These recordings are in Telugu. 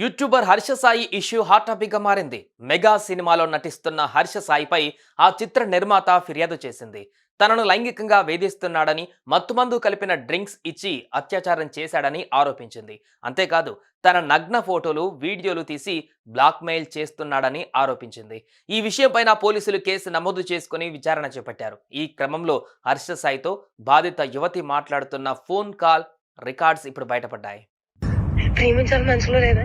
YouTuber Harsha Sai issue hot టాపిక్గా మారింది. మెగా సినిమాలో నటిస్తున్న హర్ష సాయిపై ఆ చిత్ర నిర్మాత ఫిర్యాదు చేసింది. తనను లైంగికంగా వేధిస్తున్నాడని మత్తుమందు కలిపిన డ్రింక్స్ ఇచ్చి అత్యాచారం చేశాడని ఆరోపించింది. అంతేకాదు తన నగ్న ఫోటోలు వీడియోలు తీసి బ్లాక్మెయిల్ చేస్తున్నాడని ఆరోపించింది. ఈ విషయంపైన పోలీసులు కేసు నమోదు చేసుకుని విచారణ చేపట్టారు. ఈ క్రమంలో హర్ష సాయితో బాధిత యువతి మాట్లాడుతున్న ఫోన్ కాల్ రికార్డ్స్ ఇప్పుడు బయటపడ్డాయి. ప్రేమించాలి మనసులో లేదా?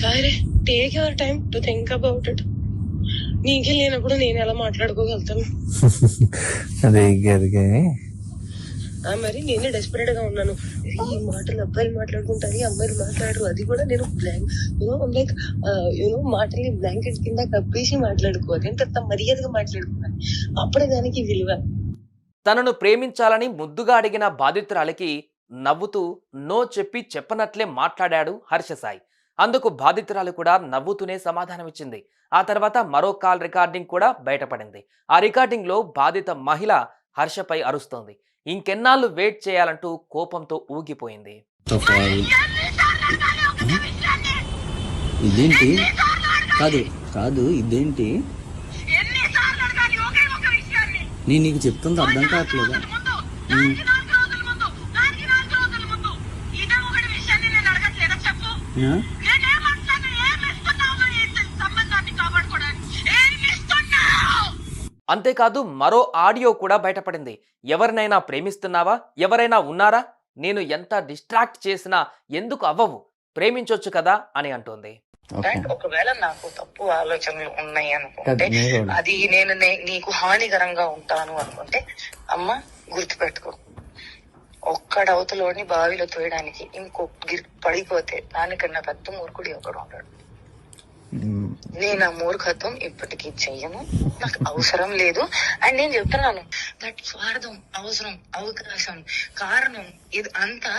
సరే take your time to think about it నీకే లేనప్పుడు నేను ఎలా మాట్లాడుకోగలుగుతాను అదే మరి నేనే డెస్పరేట్గా ఉన్నాను. ఈ మాటలు అబ్బాయిలు మాట్లాడుకుంటారు ఈ అమ్మాయిలు మాట్లాడరు. అది కూడా నేను blank you know like you know మాటల్ని బ్లాంకెట్ కింద కప్పేసి మాట్లాడుకోవాలి. ఎంత మర్యాదగా మాట్లాడుకోవాలి. అప్పుడే దానికి విలువ. తనను ప్రేమించాలని ముద్దుగా అడిగిన బాధితురాలికి నవ్వుతూ నో చెప్పి చెప్పనట్లే మాట్లాడాడు హర్షసాయి అందుకు బాధితురాలు కూడా నవ్వుతూనే సమాధానమిచ్చింది ఆ తర్వాత మరో కాల్ రికార్డింగ్ కూడా బయటపడింది ఆ రికార్డింగ్లో బాధిత మహిళ హర్షపై అరుస్తోంది ఇంకెన్నాళ్ళు వెయిట్ చేయాలంటూ కోపంతో ఊగిపోయింది ఇదేంటి కాదు కాదు ఇదేంటి నేను నీకు చెప్తుంది అర్థం కావట్లేదా అంతేకాదు మరో ఆడియో కూడా బయటపడింది. ఎవరినైనా ప్రేమిస్తున్నావా? ఎవరైనా ఉన్నారా? నేను ఎంత డిస్ట్రాక్ట్ చేసినా ఎందుకు అవ్వవు? ప్రేమించొచ్చు కదా అని అంటోంది. ఒకవేళ నాకు తప్పు ఆలోచనలు ఉన్నాయి అనుకుంటే. అది నేను నీకు హానికరంగా ఉంటాను అనుకుంటే అమ్మ గుర్తుపెట్టుకో. ఒక్కడ అవతలోని బావిలో తోయడానికి ఇంకో గిర్ పడిపోతే దానికన్నా పెద్ద మూర్ఖుడు ఒకడు ఉంటాడు నేను ఆ మూర్ఖత్వం ఇప్పటికీ చెయ్యను నాకు అవసరం లేదు అండ్ నేను చెప్తున్నాను దట్ స్వార్థం అవసరం అవకాశం కారణం ఇది అంతా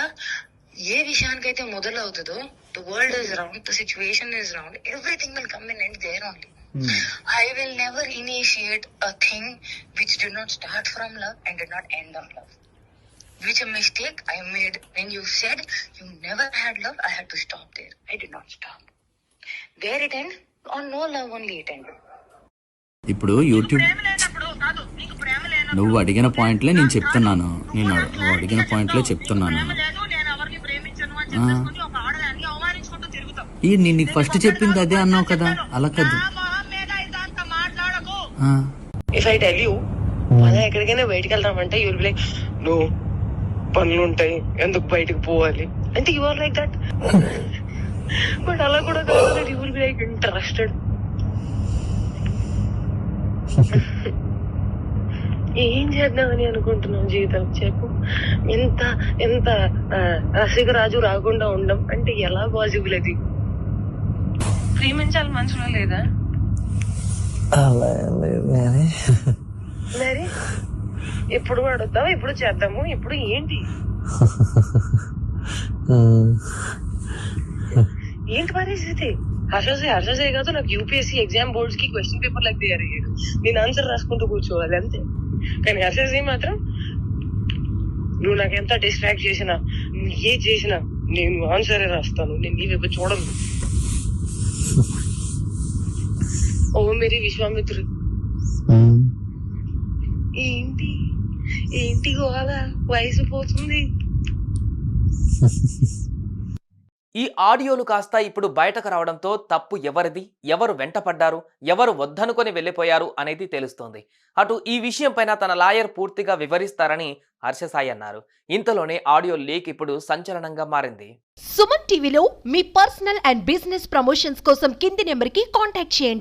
ఏ విషయానికైతే మొదలవుతుందో the world is round the situation is round everything will come in and there only. I will never initiate a thing which did not start from love and did not end on love. Which a mistake I made when you said you never had love, I had to stop there. I did not stop. There it end, on no love only it ended. ఇప్పుడు యూట్యూబ్ ప్రేమ లేనప్పుడు కాదు నీకు ప్రేమ లేనప్పుడు నువ్వు అడిగిన పాయింట్లే నేను చెప్తున్నాను నేను నువ్వు అడిగిన పాయింట్లే చెప్తున్నాను ఈ నేను నీకు ఫస్ట్ చెప్పింది అదే అన్నావు కదా అలా కాదు నా If I tell you, పద ఎక్కడికైనా బయటికి వెళ్దామంటే యూల్ లైక్ నో పనులు ఉంటాయి ఎందుకు బయటకు పోవాలి? అంటే you are like that but అలా కూడా కాదు you will be like interested ఏం చేద్దామని అనుకుంటున్నావు జీవితం? చెప్పు. ఎంత ఎంత రసికరాజు రాకుండా ఉండం అంటే ఎలా పాసిబుల్ అది? ప్రేమించాలి మనసులో లేదా? అలా లేదు మరి? ఎప్పుడు అడుగుతావు ఎప్పుడు చేద్దాము ఇప్పుడు ఏంటి? ఏంటి పరిస్థితి? హర్షసే హర్షసే కాదు నాకు యూపీఎస్సీ ఎగ్జామ్ బోర్డ్స్కి క్వశ్చన్ పేపర్ లాగా తయారు అయ్యాడు నేను ఆన్సర్ రాసుకుంటూ కూర్చోవాలి అంతే. కానీ హర్షసే మాత్రం నువ్వు నాకు ఎంత డిస్ట్రాక్ట్ చేసినా ఏ చేసినా నేను ఆన్సరే రాస్తాను నేను నీ వైపు చూడను. ఓ మేరీ విశ్వామిత్రుడు. ఏంటి? ఏంటి గోల? వయసు పోతుంది. ఈ ఆడియోలు కాస్త ఇప్పుడు బయటకు రావడంతో తప్పు ఎవరిది? ఎవరు వెంటపడ్డారు? ఎవరు వద్దనుకొని వెళ్ళిపోయారు అనేది తెలుస్తోంది. అటు ఈ విషయంపైన తన లాయర్ పూర్తిగా వివరిస్తారని హర్షసాయి అన్నారు. ఇంతలోనే ఆడియో లీక్ ఇప్పుడు సంచలనంగా మారింది. సుమన్ టీవీలో మీ పర్సనల్ అండ్ బిజినెస్ ప్రమోషన్స్ కోసం కింది నెంబర్కి కాంటాక్ట్ చేయండి.